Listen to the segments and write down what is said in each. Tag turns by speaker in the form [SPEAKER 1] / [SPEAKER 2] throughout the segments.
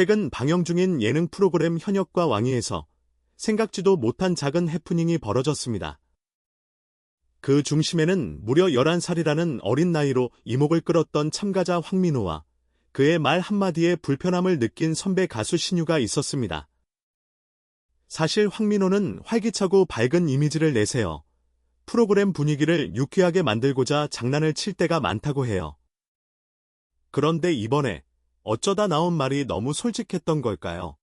[SPEAKER 1] 최근 방영 중인 예능 프로그램 현역과 왕위에서 생각지도 못한 작은 해프닝이 벌어졌습니다. 그 중심에는 무려 11살이라는 어린 나이로 이목을 끌었던 참가자 황민호와 그의 말 한마디에 불편함을 느낀 선배 가수 신유가 있었습니다. 사실 황민호는 활기차고 밝은 이미지를 내세워 프로그램 분위기를 유쾌하게 만들고자 장난을 칠 때가 많다고 해요. 그런데 이번에 어쩌다 나온 말이 너무 솔직했던 걸까요?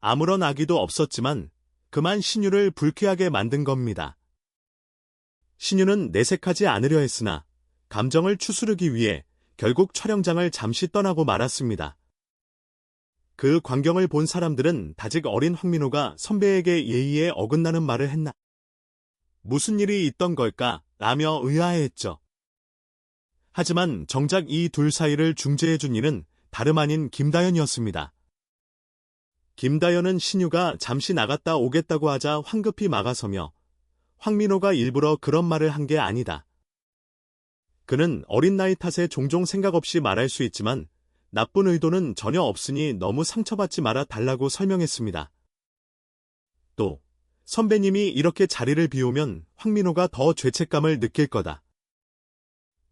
[SPEAKER 1] 아무런 악의도 없었지만 그만 신유를 불쾌하게 만든 겁니다. 신유는 내색하지 않으려 했으나 감정을 추스르기 위해 결국 촬영장을 잠시 떠나고 말았습니다. 그 광경을 본 사람들은 다직 어린 황민호가 선배에게 예의에 어긋나는 말을 했나? 무슨 일이 있던 걸까? 라며 의아해했죠. 하지만 정작 이 둘 사이를 중재해준 이는 다름 아닌 김다연이었습니다. 김다연은 신유가 잠시 나갔다 오겠다고 하자 황급히 막아서며 황민호가 일부러 그런 말을 한 게 아니다. 그는 어린 나이 탓에 종종 생각 없이 말할 수 있지만 나쁜 의도는 전혀 없으니 너무 상처받지 말아 달라고 설명했습니다. 또 선배님이 이렇게 자리를 비우면 황민호가 더 죄책감을 느낄 거다.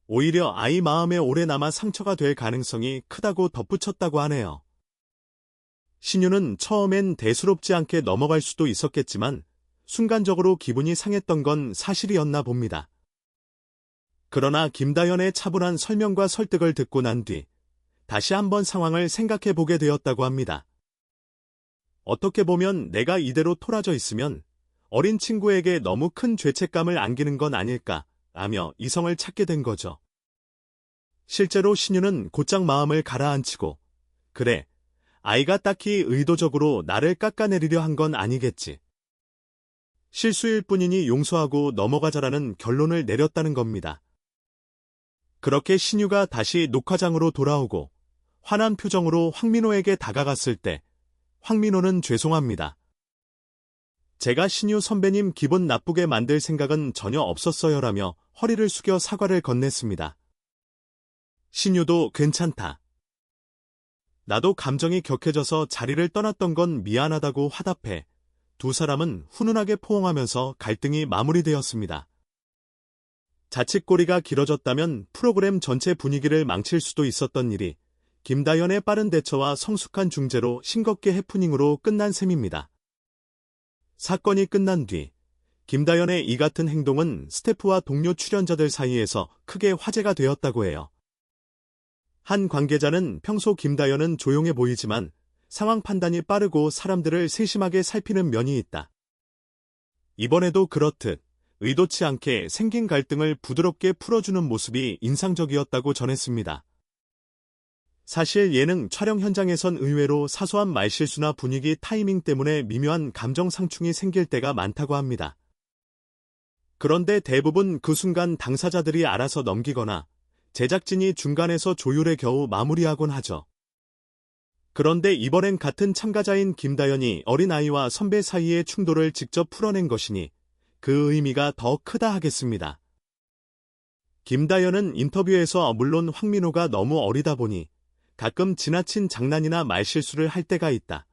[SPEAKER 1] 오히려 아이 마음에 오래 남아 상처가 될 가능성이 크다고 덧붙였다고 하네요. 신유는 처음엔 대수롭지 않게 넘어갈 수도 있었겠지만 순간적으로 기분이 상했던 건 사실이었나 봅니다. 그러나 김다연의 차분한 설명과 설득을 듣고 난 뒤 다시 한번 상황을 생각해 보게 되었다고 합니다. 어떻게 보면 내가 이대로 토라져 있으면 어린 친구에게 너무 큰 죄책감을 안기는 건 아닐까 라며 이성을 찾게 된 거죠. 실제로 신유는 곧장 마음을 가라앉히고 그래 아이가 딱히 의도적으로 나를 깎아내리려 한 건 아니겠지. 실수일 뿐이니 용서하고 넘어가자라는 결론을 내렸다는 겁니다. 그렇게 신유가 다시 녹화장으로 돌아오고 환한 표정으로 황민호에게 다가갔을 때 황민호는 죄송합니다. 제가 신유 선배님 기분 나쁘게 만들 생각은 전혀 없었어요라며 허리를 숙여 사과를 건넸습니다. 신유도 괜찮다. 나도 감정이 격해져서 자리를 떠났던 건 미안하다고 화답해 두 사람은 훈훈하게 포옹하면서 갈등이 마무리되었습니다. 자칫꼬리가 길어졌다면 프로그램 전체 분위기를 망칠 수도 있었던 일이 김다연의 빠른 대처와 성숙한 중재로 싱겁게 해프닝으로 끝난 셈입니다. 사건이 끝난 뒤 김다연의 이 같은 행동은 스태프와 동료 출연자들 사이에서 크게 화제가 되었다고 해요. 한 관계자는 평소 김다연은 조용해 보이지만 상황 판단이 빠르고 사람들을 세심하게 살피는 면이 있다. 이번에도 그렇듯 의도치 않게 생긴 갈등을 부드럽게 풀어주는 모습이 인상적이었다고 전했습니다. 사실 예능 촬영 현장에선 의외로 사소한 말실수나 분위기 타이밍 때문에 미묘한 감정 상충이 생길 때가 많다고 합니다. 그런데 대부분 그 순간 당사자들이 알아서 넘기거나 제작진이 중간에서 조율에 겨우 마무리하곤 하죠. 그런데 이번엔 같은 참가자인 김다연이 어린아이와 선배 사이의 충돌을 직접 풀어낸 것이니 그 의미가 더 크다 하겠습니다. 김다연은 인터뷰에서 물론 황민호가 너무 어리다 보니 가끔 지나친 장난이나 말실수를 할 때가 있다.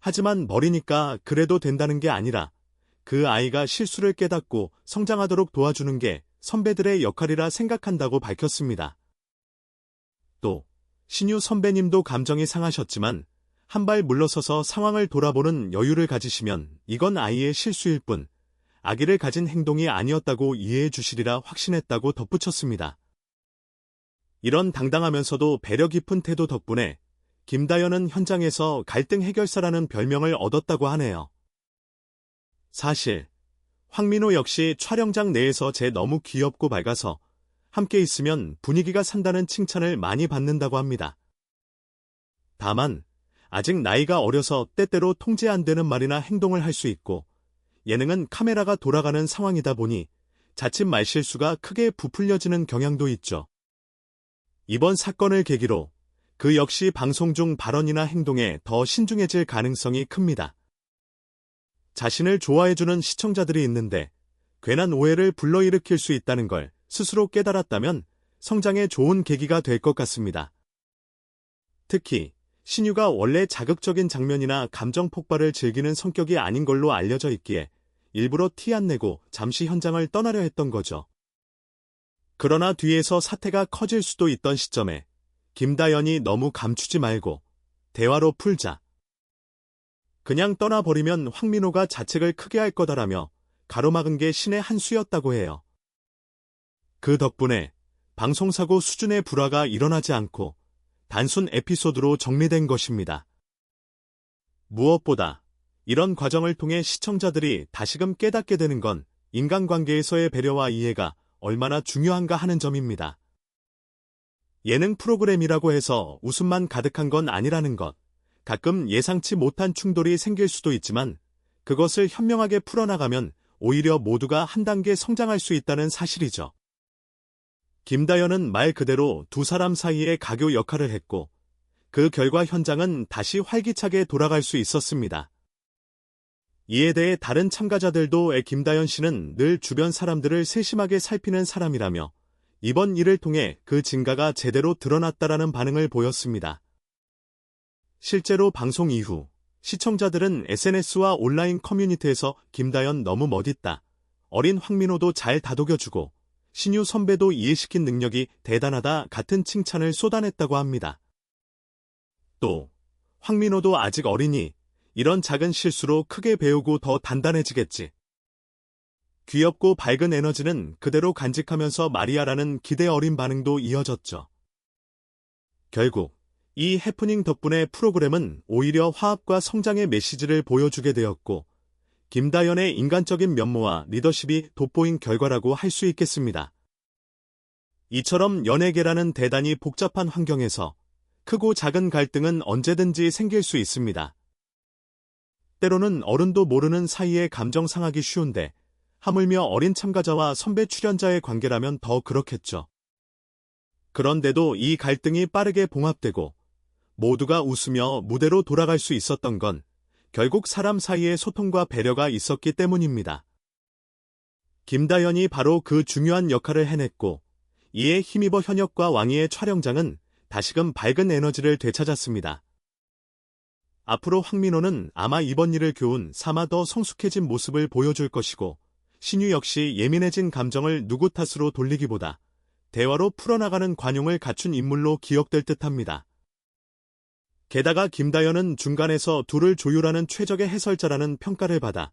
[SPEAKER 1] 하지만 머리니까 그래도 된다는 게 아니라 그 아이가 실수를 깨닫고 성장하도록 도와주는 게 선배들의 역할이라 생각한다고 밝혔습니다. 또 신유 선배님도 감정이 상하셨지만 한 발 물러서서 상황을 돌아보는 여유를 가지시면 이건 아이의 실수일 뿐 아기를 가진 행동이 아니었다고 이해해 주시리라 확신했다고 덧붙였습니다. 이런 당당하면서도 배려 깊은 태도 덕분에 김다연은 현장에서 갈등 해결사라는 별명을 얻었다고 하네요. 사실 황민호 역시 촬영장 내에서 제 너무 귀엽고 밝아서 함께 있으면 분위기가 산다는 칭찬을 많이 받는다고 합니다. 다만 아직 나이가 어려서 때때로 통제 안 되는 말이나 행동을 할 수 있고 예능은 카메라가 돌아가는 상황이다 보니 자칫 말실수가 크게 부풀려지는 경향도 있죠. 이번 사건을 계기로 그 역시 방송 중 발언이나 행동에 더 신중해질 가능성이 큽니다. 자신을 좋아해주는 시청자들이 있는데 괜한 오해를 불러일으킬 수 있다는 걸 스스로 깨달았다면 성장에 좋은 계기가 될 것 같습니다. 특히 신유가 원래 자극적인 장면이나 감정 폭발을 즐기는 성격이 아닌 걸로 알려져 있기에 일부러 티 안 내고 잠시 현장을 떠나려 했던 거죠. 그러나 뒤에서 사태가 커질 수도 있던 시점에 김다연이 너무 감추지 말고 대화로 풀자. 그냥 떠나버리면 황민호가 자책을 크게 할 거다라며 가로막은 게 신의 한 수였다고 해요. 그 덕분에 방송사고 수준의 불화가 일어나지 않고 단순 에피소드로 정리된 것입니다. 무엇보다 이런 과정을 통해 시청자들이 다시금 깨닫게 되는 건 인간관계에서의 배려와 이해가 얼마나 중요한가 하는 점입니다. 예능 프로그램이라고 해서 웃음만 가득한 건 아니라는 것. 가끔 예상치 못한 충돌이 생길 수도 있지만 그것을 현명하게 풀어나가면 오히려 모두가 한 단계 성장할 수 있다는 사실이죠. 김다연은 말 그대로 두 사람 사이의 가교 역할을 했고 그 결과 현장은 다시 활기차게 돌아갈 수 있었습니다. 이에 대해 다른 참가자들도 김다연 씨는 늘 주변 사람들을 세심하게 살피는 사람이라며 이번 일을 통해 그 증가가 제대로 드러났다라는 반응을 보였습니다. 실제로 방송 이후 시청자들은 SNS와 온라인 커뮤니티에서 김다연 너무 멋있다. 어린 황민호도 잘 다독여주고 신유 선배도 이해시킨 능력이 대단하다 같은 칭찬을 쏟아냈다고 합니다. 또 황민호도 아직 어리니 이런 작은 실수로 크게 배우고 더 단단해지겠지. 귀엽고 밝은 에너지는 그대로 간직하면서 마리아라는 기대 어린 반응도 이어졌죠. 결국 이 해프닝 덕분에 프로그램은 오히려 화합과 성장의 메시지를 보여주게 되었고 김다연의 인간적인 면모와 리더십이 돋보인 결과라고 할 수 있겠습니다. 이처럼 연예계라는 대단히 복잡한 환경에서 크고 작은 갈등은 언제든지 생길 수 있습니다. 때로는 어른도 모르는 사이에 감정 상하기 쉬운데 하물며 어린 참가자와 선배 출연자의 관계라면 더 그렇겠죠. 그런데도 이 갈등이 빠르게 봉합되고 모두가 웃으며 무대로 돌아갈 수 있었던 건 결국 사람 사이의 소통과 배려가 있었기 때문입니다. 김다연이 바로 그 중요한 역할을 해냈고 이에 힘입어 현역과 왕희의 촬영장은 다시금 밝은 에너지를 되찾았습니다. 앞으로 황민호는 아마 이번 일을 교훈 삼아 더 성숙해진 모습을 보여줄 것이고 신유 역시 예민해진 감정을 누구 탓으로 돌리기보다 대화로 풀어나가는 관용을 갖춘 인물로 기억될 듯합니다. 게다가 김다연은 중간에서 둘을 조율하는 최적의 해설자라는 평가를 받아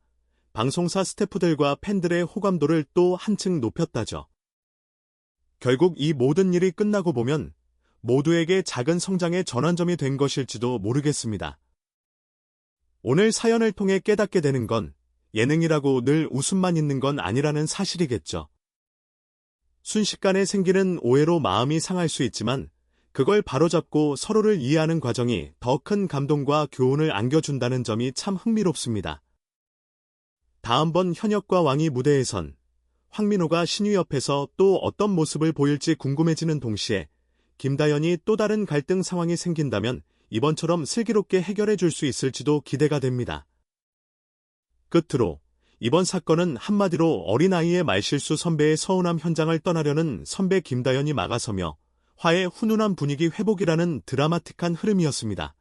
[SPEAKER 1] 방송사 스태프들과 팬들의 호감도를 또 한층 높였다죠. 결국 이 모든 일이 끝나고 보면 모두에게 작은 성장의 전환점이 된 것일지도 모르겠습니다. 오늘 사연을 통해 깨닫게 되는 건 예능이라고 늘 웃음만 있는 건 아니라는 사실이겠죠. 순식간에 생기는 오해로 마음이 상할 수 있지만 그걸 바로잡고 서로를 이해하는 과정이 더 큰 감동과 교훈을 안겨준다는 점이 참 흥미롭습니다. 다음번 현역과 왕이 무대에선 황민호가 신유 옆에서 또 어떤 모습을 보일지 궁금해지는 동시에 김다연이 또 다른 갈등 상황이 생긴다면 이번처럼 슬기롭게 해결해 줄 수 있을지도 기대가 됩니다. 끝으로 이번 사건은 한마디로 어린아이의 말실수 선배의 서운함 현장을 떠나려는 선배 김다연이 막아서며 화해 훈훈한 분위기 회복이라는 드라마틱한 흐름이었습니다.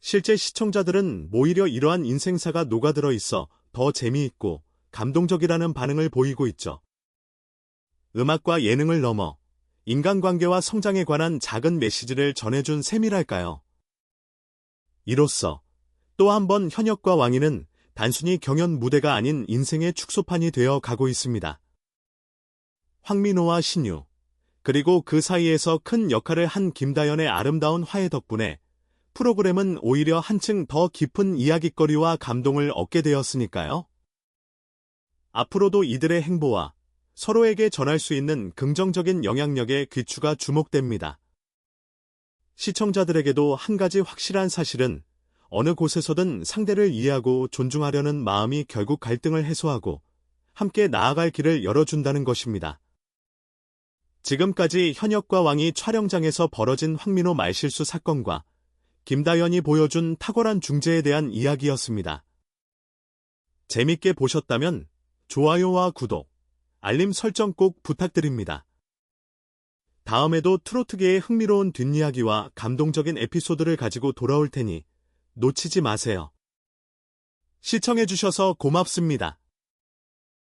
[SPEAKER 1] 실제 시청자들은 오히려 이러한 인생사가 녹아들어 있어 더 재미있고 감동적이라는 반응을 보이고 있죠. 음악과 예능을 넘어 인간관계와 성장에 관한 작은 메시지를 전해준 셈이랄까요. 이로써 또 한 번 현역과 왕위는 단순히 경연 무대가 아닌 인생의 축소판이 되어 가고 있습니다. 황민호와 신유, 그리고 그 사이에서 큰 역할을 한 김다연의 아름다운 화해 덕분에 프로그램은 오히려 한층 더 깊은 이야깃거리와 감동을 얻게 되었으니까요. 앞으로도 이들의 행보와 서로에게 전할 수 있는 긍정적인 영향력의 귀추가 주목됩니다. 시청자들에게도 한 가지 확실한 사실은 어느 곳에서든 상대를 이해하고 존중하려는 마음이 결국 갈등을 해소하고 함께 나아갈 길을 열어준다는 것입니다. 지금까지 현역과 왕이 촬영장에서 벌어진 황민호 말실수 사건과 김다연이 보여준 탁월한 중재에 대한 이야기였습니다. 재밌게 보셨다면 좋아요와 구독, 알림 설정 꼭 부탁드립니다. 다음에도 트로트계의 흥미로운 뒷이야기와 감동적인 에피소드를 가지고 돌아올 테니 놓치지 마세요. 시청해주셔서 고맙습니다.